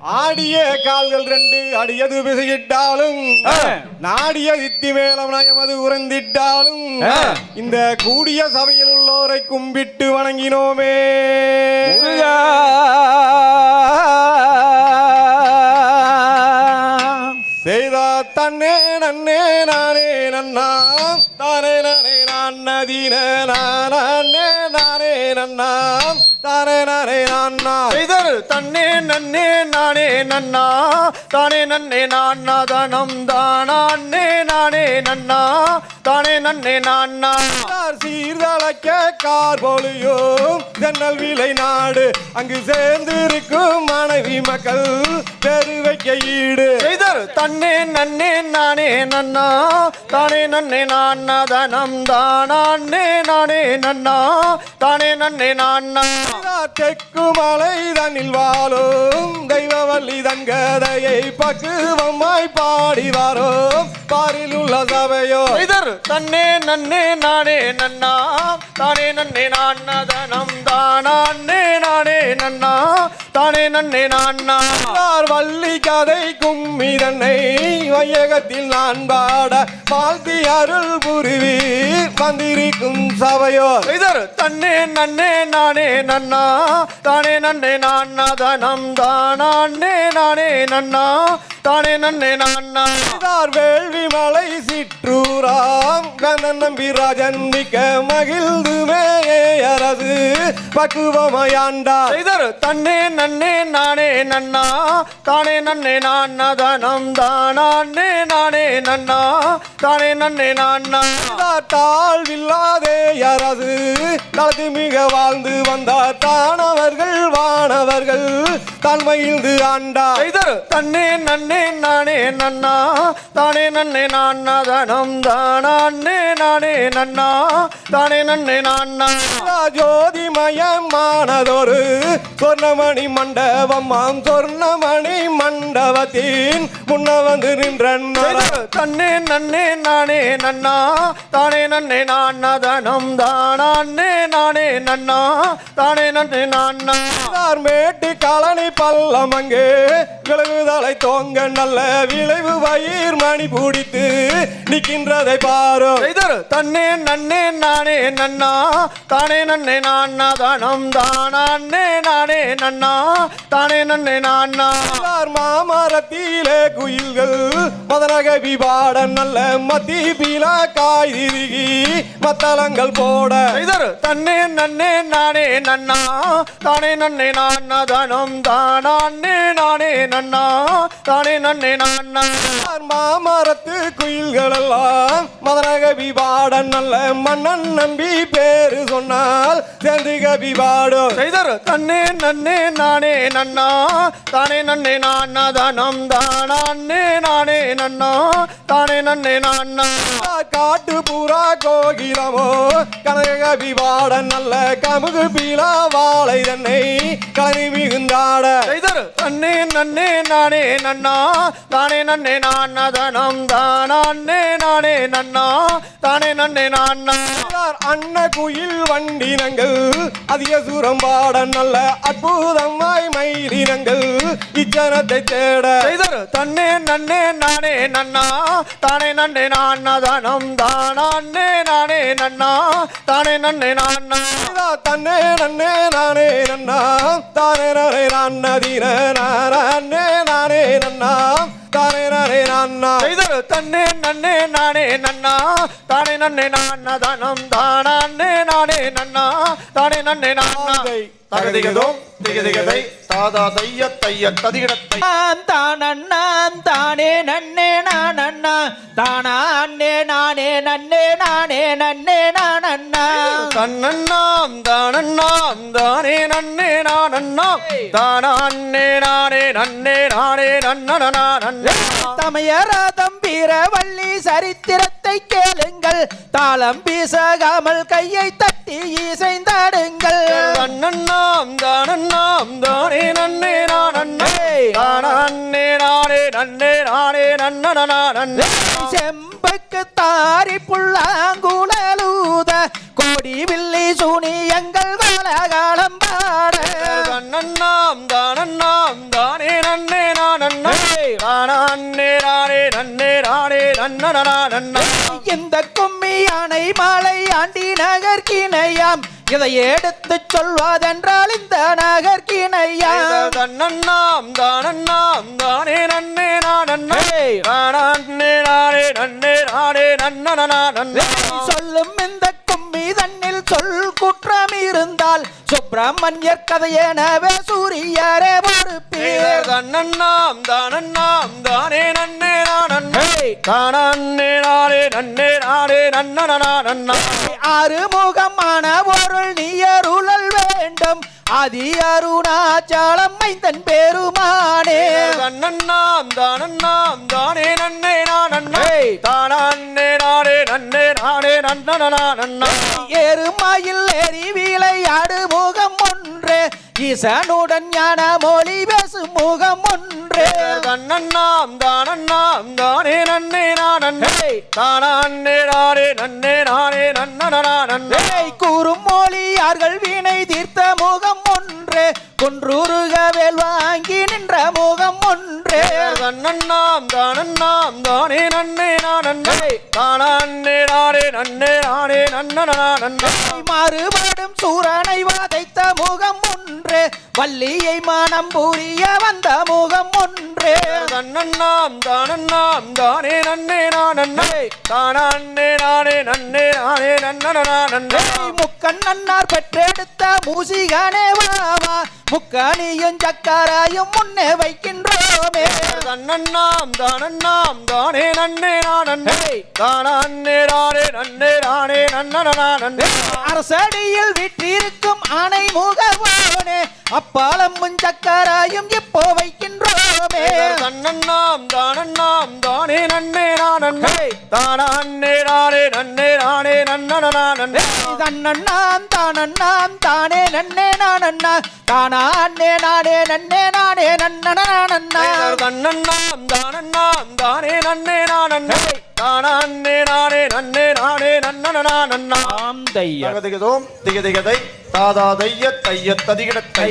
ஆடிய கால்கள் ரெண்டு அடியது பிசையிட்டாலும் நாடிய தித்தி மேலம் நயமது உறந்திட்டாலும் இந்த கூடிய சபையில் உள்ளோரை கும்பிட்டு வணங்கினோமே. செய்தா தன்னே நன்னே நானே நன்னா. தானே நானே நான் நதீன நானே நானே நன்னா. தானே நானே நான்னா. செய்தர் தன்னே நன்னே நானே நன்னா. தானே நன்னே நான்னா தானம் தானே. நானே நன்னா. தானே நன்னே நான்னா. கார் சீர்தழைக்க கார் பொழியும். ஜன்னல் விலை நாடு அங்கு சேர்ந்திருக்கும் மனைவி மக்கள். பெரு ஈடு. செய்தர். தன்னே நன்னே நானே நன்னா. தானே நன்னே நான் தனம் தானே. நானே நன்னா. தானே நன்னே நான் தெற்கு மலை தன்னில் வாழும் தெய்வவல்லி தன் கதையை பக்குவமாய் பாடி வரும். பாரில் உள்ள சபையோ செய்தர் தன்னே நன்னே நானே நன்னா தானே நன்னே நான்னா தானம் தானே நானே நன்னா தானே நன்னே நான்னா யார் வள்ளி கதை கும்மி தன்னை வையகத்தில் நான் பாட வாழ்த்தி அருள் புரிவி வந்திருக்கும் சபையோ செய்தர் தன்னே நன்னே நானே நன்னா தானே நன்னே நான்னா தனம் தானே நானே நன்னா. தானே நன்னே நான்னா. தார் வேள்வி மலை சிற்றூராம் கந்தன் நம்பிராஜன் மிக்க மகிழ்ந்துமே அரசு பக்குவமையாண்டா இதர் தன்னே நன்னே நானே நன்னா. தானே நன்னே நான்னா தனம் தானே நானே நன்னா. தானே நன்னே நான்னா. தாழ்வில்லாதே அரசு நலத்து மிக வாழ்ந்து வந்தார் தானவர்கள் வானவர்கள் தன்மையில்து ஆண்டா. செய்தர் தன்னே நன்னே நானே நன்னா. தானே நன்னே நான் தனம் தானே. நானே நன்னா. தானே நன்னே நான்னா? ஜோதிமயமானதொரு சொர்ணமணி மண்டபம் மாம் சொர்ணமணி மண்டபத்தின் முன்ன வந்து செய்தர் தன்னே நன்னே நானே நன்னா? தானே நன்னே நான்னா? தானம் தானே? நானே நன்னா? தானே நன்னே நான்னா? மேட்டு கலனி பள்ளம் அங்கே விலகுதலை தோங்க நல்ல விளைவு வயிர் மணி பிடித்து நிற்கின்றதை பாரோ. தன்னே நன்னே நானே நன்னா. தானே நன்னே நான்னா. தானம் தானே. நானே நன்னா. தானே நன்னே நான்னா. மாமரத்திலே குயில்கள் மதனகவி பாட நல்ல மத்தி பீலா காய் திருகி மத்தளங்கள் போட தன்னே நன்னே நானே நன்னா. தானே நன்னே நான்னா. தானம் தானே. நானே நன்னா. தானே நன்னே நான்னா. மாமரத்து குயில்கள் எல்லாம் மதனகவி பாட நல்ல மன்னன் நம்பி பேரு சொன்னால் சேர்ந்து கவி பாடும் செய்தர். தன்னே நன்னே நானே நன்னா தானே நன்னே நான்னா தானம் தானே நானே நன்னா தானே நன்னே நான்னா காட்டு புறா கோகிலமோ கனகவி பாட நல்ல கமுகு பீலா வாழை தன்னை கலனி மிகுந்தாட. செய்தர். தன்னே நன்னே நானே நன்னா தானே நன்னே நான்னா தானம் தானே நானே நன்னா தானே நன்னே நான்னா. அன்ன குயில் வண்டினங்கள் அதிக சூரம் பாட நல்ல அற்புதமாய் மயிலினங்கள் இச்சனத்தை தேட. தன்னே நன்னே நானே நன்னா தானே நன்னே நான்னா தானம் தானே நானே நன்னா தானே நன்னே நான்னா. தன்னே நன்னே நானே நன்னா தானே நானே நான் நதீன நானே நானே நன்னா. தானே நானே நான்னா? செய்தர் தன்னே நன்னே நானே நன்னா? தானே நன்னே நான்னா? தானம் தானே நானே நன்னா? தானே நன்னே நான்னா? தகதிகதோம் திகதிகதை. தாதா தைய தைய ததிகிடத்தை நான் தானண்ணான் தானே நன்னே நான் அண்ணா. தானா அண்ணே நானே நன்னே நானே நன்னே நான் அண்ணா. தன்னண்ணாம் தானண்ணாம் தானே நன்னே நானண்ணாம் தானே நானே நன்னே நானே நன்னன நன்னே. தமையராதம் வீரவள்ளி சரித்திரத்தை கேளுங்கள். தாளம் பீசகாமல் கையை தட்டி இசைந்தாடுங்கள் நன்னே நானே நன்னன நன்னே. செம்பக்கு தாரி புல்லாங்குழலூத கோடி வில்லி சூனியங்கள் காலகாலம் பாட. தன்னண்ணாம் தானண்ணாம் தானே தானே நானே நன்னே நானே நன்னனா நன்னா இந்த கும்மி யானை மாலை ஆண்டி நகர்கிணையாம் இதை எடுத்து சொல்வதென்றால் இந்த நகர்கிணையாம் தன்னண்ணாம் தானண்ணாம் தானே நன்னே. நானே நானே நன்னே நானே நன்னா சொல்லும் சுப்பிரமணியர் கதையெனவே சூரியரே பொறுப்பீர் தன்னண்ணாம் தானண்ணாம் தானே நன்னே ஏய். தானே நானே நன்னே நானே நன்னனா நன்னா. ஆறுமுகமான பொருள் நீயருளல் வேண்டும். ஆதி அருணாச்சலம் மைந்தன் பெருமானே. தன்னண்ணாம் தானண்ணாம் தானே நன்னே நானண்ணே ஏய். எருமாயில் ஏறி விளையாடு முகம் ஒன்று. ஈசனுடன் ஞான மொழி பேசும் முகம் ஒன்று. தன்னண்ணாம் தானண்ணாம் தானே நன்னே ஏய். தானே நானே நன்னே நானே நன்னே மொழியார்கள் வினை தீர்த்த முகம் ஒன்று குன்றுருக வேல் வாங்கி நின்ற முகம் ஒன்று. தன்னண்ணாம் தானண்ணாம் தானே நன்னே நானண்ணே. தானே நானே நன்னே நானே நன்னே மாறுபாடும் சூரனை வதைத்த முகம் ஒன்று. வள்ளியை மனம் புரிய வந்த முகம் ஒன்று. தன்னண்ணாம் தானண்ணாம் தானே நன்னே நானண்ணே. தானே நானே நன்னே நானே நன்னனா நன்னே ஏய், முக்கன் நன்னார் பெற்றெடுத்த மூசிகனே வாவா முக்கணியும் சக்கராயும் முன்னே வைக்கின்றோமே. தன்னண்ணாம் தானண்ணாம் தானே நன்னே நானண்ணே ஏய். தானே நானே நன்னே நானே நன்னனா நன்னே அரசடியில் விற்றிருக்கும் ஆணை முகவோனே அப்பாலமும் சக்கராயும் இப்போ வைக்கின்றோமே? தன்னண்ணாம் தானண்ணாம் தானே நன்னே நானண்ணே. ஏய். தானே நானே நன்னே நானே நன்னனா நன்னே தன்னண்ணாம் தானண்ணாம் தானே நன்னே நானண்ணா. தானா அண்ணே நானே நன்னே நானே நன்னனா நன்னா தன்னண்ணாம் தானண்ணாம் தானே நன்னே நானண்ணே. தானே நானே நன்னே நானே நன்னனா நன்னா ஆம் தையா தகதிகதோம் திகதிகதை தாதா தைய தைய ததிகிட தை